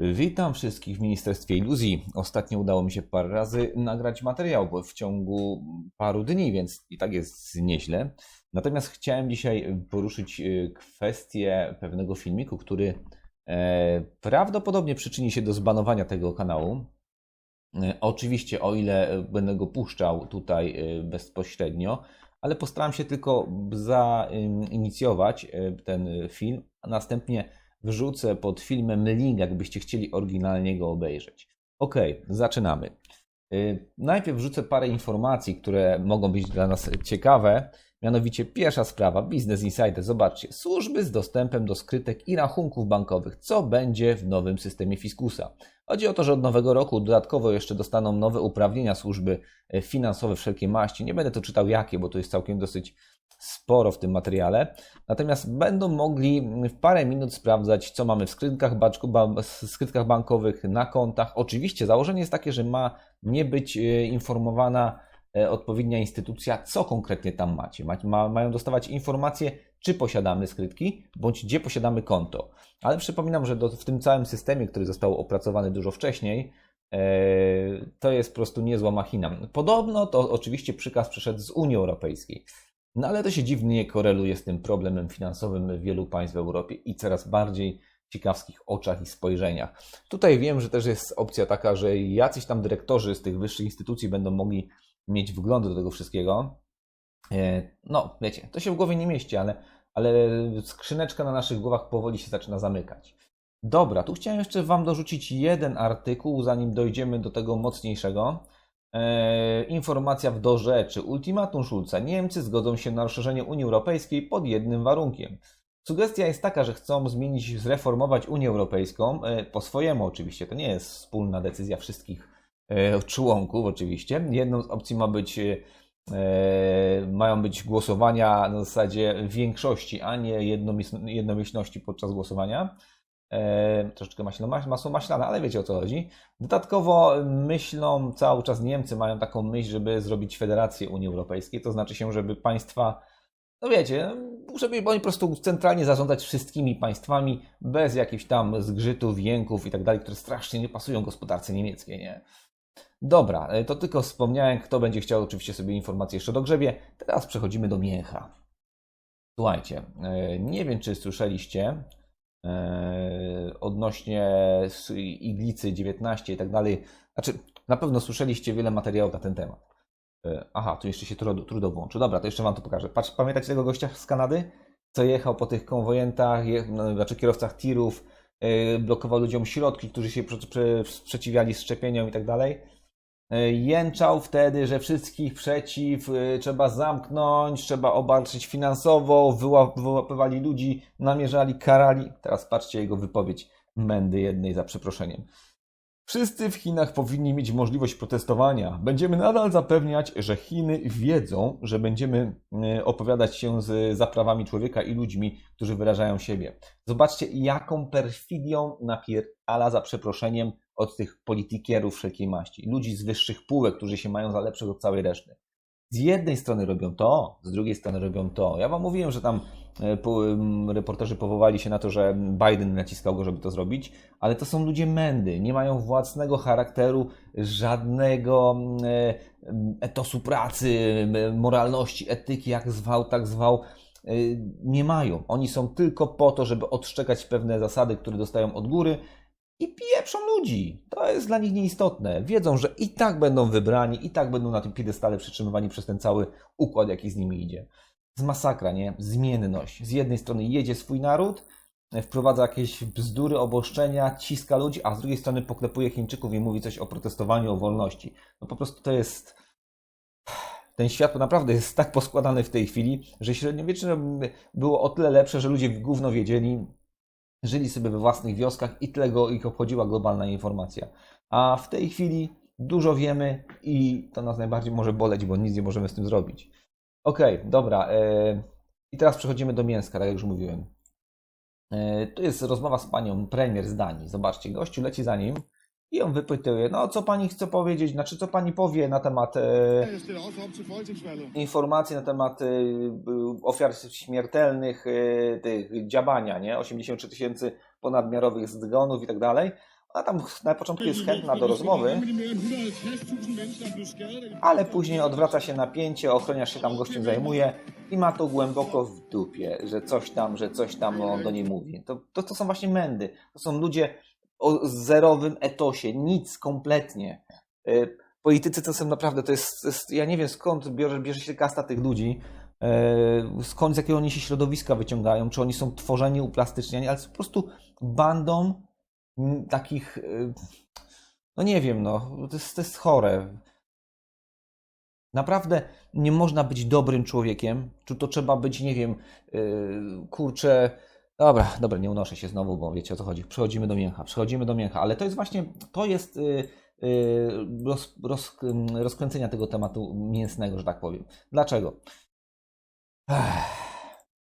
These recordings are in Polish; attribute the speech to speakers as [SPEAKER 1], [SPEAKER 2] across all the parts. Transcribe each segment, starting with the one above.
[SPEAKER 1] Witam wszystkich w Ministerstwie Iluzji. Ostatnio udało mi się parę razy nagrać materiał bo w ciągu paru dni, więc i tak jest nieźle. Natomiast chciałem dzisiaj poruszyć e, kwestię pewnego filmiku, który e, prawdopodobnie przyczyni się do zbanowania tego kanału. E, Oczywiście, o ile będę go puszczał tutaj e, bezpośrednio, ale postaram się tylko zainicjować ten film, a następnie wrzucę pod filmem link, jakbyście chcieli oryginalnie go obejrzeć. Ok, zaczynamy. Y, Najpierw wrzucę parę informacji, które mogą być dla nas ciekawe. Mianowicie pierwsza sprawa, Business Insider. Zobaczcie, służby z dostępem do skrytek i rachunków bankowych. Co będzie w nowym systemie Fiskusa? Chodzi o to, że od nowego roku dodatkowo jeszcze dostaną nowe uprawnienia służby e, finansowe wszelkiej maści. Nie będę tu czytał jakie, bo to jest całkiem dosyć sporo w tym materiale. Natomiast będą mogli w parę minut sprawdzać, co mamy w skrytkach, baczku, ba, skrytkach bankowych, na kontach. Oczywiście założenie jest takie, że ma nie być e, informowana e, odpowiednia instytucja, co konkretnie tam macie. Ma, ma, mają dostawać informacje, czy posiadamy skrytki, bądź gdzie posiadamy konto. Ale przypominam, że do, w tym całym systemie, który został opracowany dużo wcześniej, e, to jest po prostu niezła machina. Podobno to oczywiście przykaz przyszedł z Unii Europejskiej. No ale to się dziwnie koreluje z tym problemem finansowym wielu państw w Europie i coraz bardziej ciekawskich oczach i spojrzeniach. Tutaj wiem, że też jest opcja taka, że jacyś tam dyrektorzy z tych wyższych instytucji będą mogli mieć wgląd do tego wszystkiego. E, No, wiecie, to się w głowie nie mieści, ale, ale skrzyneczka na naszych głowach powoli się zaczyna zamykać. Dobra, tu chciałem jeszcze Wam dorzucić jeden artykuł, zanim dojdziemy do tego mocniejszego. E, informacja w do rzeczy. Ultimatum Schulza. Niemcy zgodzą się na rozszerzenie Unii Europejskiej pod jednym warunkiem. Sugestia jest taka, że chcą zmienić, zreformować Unię Europejską e, po swojemu oczywiście. To nie jest wspólna decyzja wszystkich e, członków oczywiście. Jedną z opcji ma być, mają być głosowania na zasadzie większości, a nie jednomyśl- jednomyślności podczas głosowania. Troszeczkę maślane, masło maślane, ale wiecie o co chodzi. Dodatkowo myślą, cały czas Niemcy mają taką myśl, żeby zrobić federację Unii Europejskiej, to znaczy się, żeby państwa, no wiecie, żeby oni po prostu centralnie zarządzać wszystkimi państwami, bez jakichś tam zgrzytów, jęków i tak dalej, które strasznie nie pasują gospodarce niemieckiej, nie? Dobra, e, to tylko wspomniałem, kto będzie chciał oczywiście sobie informacje jeszcze dogrzebie. Teraz przechodzimy do mięcha. Słuchajcie, e, nie wiem czy słyszeliście, odnośnie s- iglicy 19 i tak dalej. Znaczy, na pewno słyszeliście wiele materiałów na ten temat. E, Aha, tu jeszcze się trudo, trudo włączył. Dobra, to jeszcze wam to pokażę. Patrz, pamiętacie tego gościa z Kanady? Co jechał po tych konwojentach, je, no, znaczy kierowcach tirów, e, blokował ludziom środki, którzy się prze, prze, sprzeciwiali szczepieniom i tak dalej. E, Jęczał wtedy, że wszystkich przeciw e, trzeba zamknąć, trzeba obarczyć finansowo, wyła- wyłapywali ludzi, namierzali, karali. Teraz patrzcie jego wypowiedź mędy jednej za przeproszeniem. Wszyscy w Chinach powinni mieć możliwość protestowania. Będziemy nadal zapewniać, że Chiny wiedzą, że będziemy e, opowiadać się z za prawami człowieka i ludźmi, którzy wyrażają siebie. Zobaczcie, jaką perfidią napierdala za przeproszeniem od tych politykierów wszelkiej maści. Ludzi z wyższych półek, którzy się mają za lepszych od całej reszty. Z jednej strony robią to, z drugiej strony robią to. Ja wam mówiłem, że tam e, reporterzy powołali się na to, że Biden naciskał go, żeby to zrobić, ale to są ludzie mędy, nie mają własnego charakteru, żadnego e, etosu pracy, moralności, etyki, jak zwał, tak zwał. e, Nie mają. Oni są tylko po to, żeby odszczekać pewne zasady, które dostają od góry i pieprzą ludzi. To jest dla nich nieistotne. Wiedzą, że i tak będą wybrani, i tak będą na tym piedestale przytrzymywani przez ten cały układ, jaki z nimi idzie. Z masakra, nie? Zmienność. Z jednej strony jedzie swój naród, wprowadza jakieś bzdury, obostrzenia, ciska ludzi, a z drugiej strony poklepuje Chińczyków i mówi coś o protestowaniu, o wolności. No po prostu to jest... Ten świat naprawdę jest tak poskładany w tej chwili, że średniowiecze było o tyle lepsze, że ludzie w gówno wiedzieli, żyli sobie we własnych wioskach i tyle go ich obchodziła globalna informacja. A w tej chwili dużo wiemy i to nas najbardziej może boleć, bo nic nie możemy z tym zrobić. Okej, dobra. E, I teraz przechodzimy do mięska, tak jak już mówiłem. E, tu jest rozmowa z panią premier z Danii. Zobaczcie, gościu leci za nim i on wypytuje, no co pani chce powiedzieć, znaczy co pani powie na temat e, informacji na temat y, ofiar śmiertelnych, y, tych działania, nie? 83 tysięcy ponadmiarowych zgonów i tak dalej. Ona tam na początku jest chętna do rozmowy,
[SPEAKER 2] die mehr als 160.000 Menschen haben geskadet.
[SPEAKER 1] ale później odwraca się napięcie, ochroniarz się tam gościem zajmuje i ma to głęboko w dupie, że coś tam, że coś tam on do niej mówi. To, to, to są właśnie mędy. To są ludzie o zerowym etosie, nic kompletnie. Y, Politycy są naprawdę, to jest, to jest ja nie wiem skąd bierze, bierze się kasta tych ludzi, y, skąd, z jakiego oni się środowiska wyciągają, czy oni są tworzeni, uplastyczniani, ale są po prostu bandą takich, y, no nie wiem, no, to jest, to jest chore. Naprawdę nie można być dobrym człowiekiem, czy to trzeba być, nie wiem, kurczę. Dobra, dobra, nie unoszę się znowu, bo wiecie o co chodzi. Przechodzimy do mięcha, przechodzimy do mięcha, ale to jest właśnie, to jest yy, yy, roz, roz, rozkręcenia tego tematu mięsnego, że tak powiem. Dlaczego? Ech,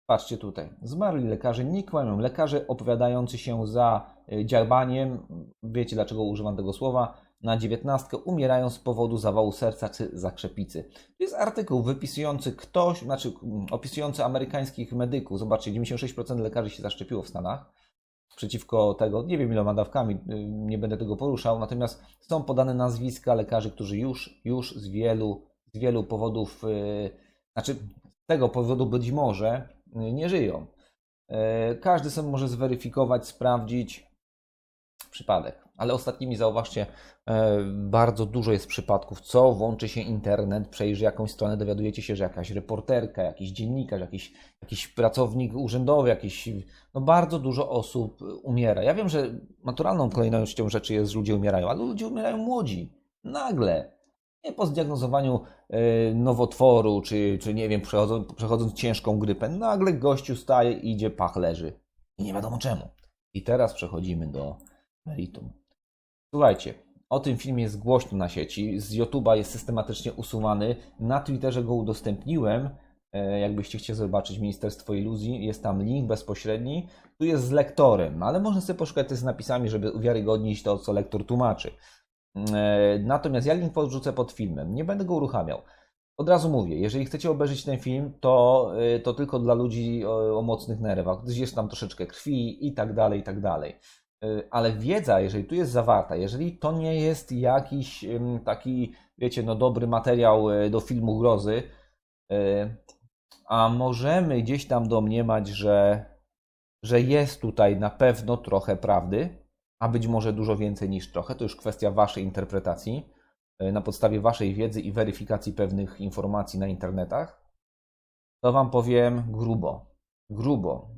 [SPEAKER 1] Patrzcie tutaj. Zmarli lekarze nie kłamią. Lekarze opowiadający się za y, dziarbaniem, wiecie dlaczego używam tego słowa, na dziewiętnastkę umierają z powodu zawału serca czy zakrzepicy. To jest artykuł wypisujący ktoś, znaczy mm, opisujący amerykańskich medyków. Zobaczcie, 96% lekarzy się zaszczepiło w Stanach przeciwko tego, nie wiem iloma dawkami, y, nie będę tego poruszał, natomiast są podane nazwiska lekarzy, którzy już, już z wielu, z wielu powodów, y, znaczy z tego powodu być może nie żyją. Y, Każdy sobie może zweryfikować, sprawdzić przypadek. Ale ostatnimi zauważcie, e, bardzo dużo jest przypadków, co włączy się internet, przejrzy jakąś stronę, dowiadujecie się, że jakaś reporterka, jakiś dziennikarz, jakiś, jakiś pracownik urzędowy, jakiś, no bardzo dużo osób umiera. Ja wiem, że naturalną kolejnością rzeczy jest, że ludzie umierają, ale ludzie umierają młodzi, nagle. Po zdiagnozowaniu e, nowotworu, czy, czy nie wiem, przechodząc, przechodząc ciężką grypę, nagle gościu staje idzie, pach leży. I nie wiadomo czemu. I teraz przechodzimy do meritum. Słuchajcie, o tym filmie jest głośno na sieci. Z YouTube'a jest systematycznie usuwany. Na Twitterze go udostępniłem. E, Jakbyście chcieli zobaczyć Ministerstwo Iluzji, jest tam link bezpośredni. Tu jest z lektorem, ale można sobie poszukać też z napisami, żeby uwiarygodnić to, co lektor tłumaczy. E, Natomiast ja link podrzucę pod filmem. Nie będę go uruchamiał. Od razu mówię, jeżeli chcecie obejrzeć ten film, to, y, to tylko dla ludzi o, o mocnych nerwach, gdyż jest tam troszeczkę krwi i tak dalej, i tak dalej. Y, Ale wiedza, jeżeli tu jest zawarta, jeżeli to nie jest jakiś taki, wiecie, no dobry materiał do filmu grozy, a możemy gdzieś tam domniemać, że, że jest tutaj na pewno trochę prawdy, a być może dużo więcej niż trochę, to już kwestia Waszej interpretacji, y, na podstawie Waszej wiedzy i weryfikacji pewnych informacji na internetach, to Wam powiem grubo. Grubo.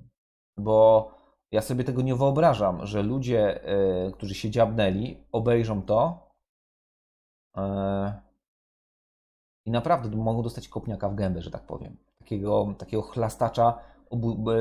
[SPEAKER 1] Bo ja sobie tego nie wyobrażam, że ludzie, y, którzy się dziabnęli, obejrzą to y, i naprawdę mogą dostać kopniaka w gębę, że tak powiem. Takiego, takiego chlastacza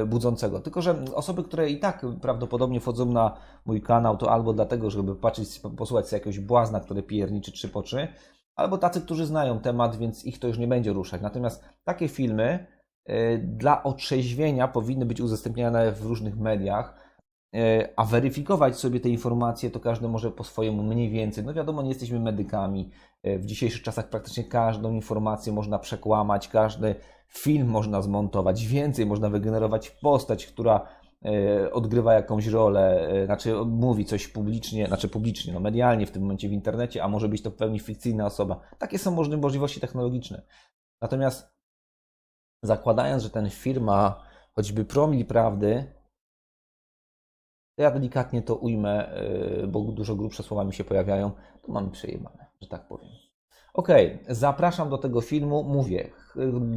[SPEAKER 1] budzącego. Tylko, że osoby, które i tak prawdopodobnie wchodzą na mój kanał, to albo dlatego, żeby patrzeć, posłuchać sobie jakiegoś błazna, który pierniczy trzy po trzy, albo tacy, którzy znają temat, więc ich to już nie będzie ruszać. Natomiast takie filmy y, dla otrzeźwienia powinny być udostępniane w różnych mediach, y, a weryfikować sobie te informacje to każdy może po swojemu mniej więcej. No wiadomo, nie jesteśmy medykami. W dzisiejszych czasach praktycznie każdą informację można przekłamać, każdy film można zmontować, więcej można wygenerować postać, która e, odgrywa jakąś rolę, e, znaczy mówi coś publicznie, znaczy publicznie, no medialnie w tym momencie w internecie, a może być to w pełni fikcyjna osoba. Takie są możliwości technologiczne. Natomiast zakładając, że ten film ma choćby promil prawdy, to ja delikatnie to ujmę, e, bo dużo grubsze słowa mi się pojawiają, to mamy przejebane, że tak powiem. Okej, zapraszam do tego filmu. Mówię,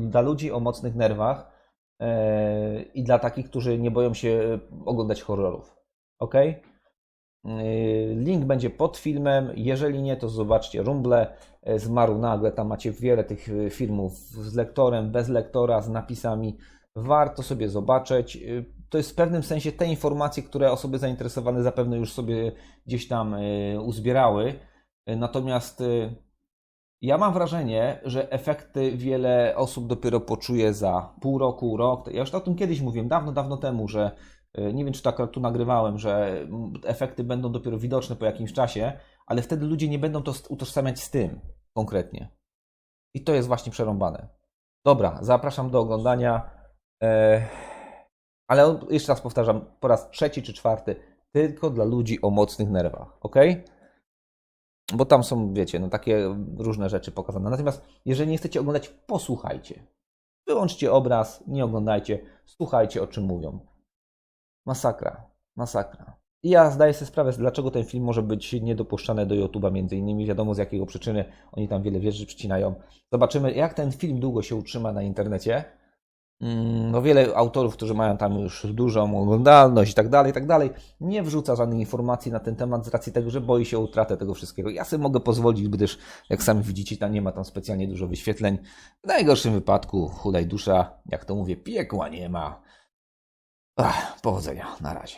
[SPEAKER 1] dla ludzi o mocnych nerwach e, i dla takich, którzy nie boją się oglądać horrorów. Ok? Link będzie pod filmem. Jeżeli nie, to zobaczcie Rumble. e, Zmarł nagle. Tam macie wiele tych e, filmów z lektorem, bez lektora, z napisami. Warto sobie zobaczyć. E, To jest w pewnym sensie te informacje, które osoby zainteresowane zapewne już sobie gdzieś tam e, uzbierały. E, Natomiast e, ja mam wrażenie, że efekty wiele osób dopiero poczuje za pół roku, rok. Ja już o tym kiedyś mówiłem, dawno, dawno temu, że y, nie wiem, czy tak tu nagrywałem, że mm, efekty będą dopiero widoczne po jakimś czasie, ale wtedy ludzie nie będą to utożsamiać z tym konkretnie. I to jest właśnie przerąbane. Dobra, zapraszam do oglądania. E, Ale jeszcze raz powtarzam, po raz trzeci czy czwarty, tylko dla ludzi o mocnych nerwach, ok? Bo tam są, wiecie, no takie różne rzeczy pokazane. Natomiast jeżeli nie chcecie oglądać, posłuchajcie. Wyłączcie obraz, nie oglądajcie, słuchajcie o czym mówią. Masakra, masakra. I ja zdaję sobie sprawę, dlaczego ten film może być niedopuszczany do YouTube'a, między innymi wiadomo z jakiego przyczyny oni tam wiele wieży przycinają. Zobaczymy, jak ten film długo się utrzyma na internecie. Mm, No wiele autorów, którzy mają tam już dużą oglądalność i tak dalej, i tak dalej, nie wrzuca żadnych informacji na ten temat z racji tego, że boi się o utratę tego wszystkiego. Ja sobie mogę pozwolić, gdyż jak sami widzicie, tam nie ma tam specjalnie dużo wyświetleń. W najgorszym wypadku chudaj dusza, jak to mówię, piekła nie ma. Ach, powodzenia, na razie.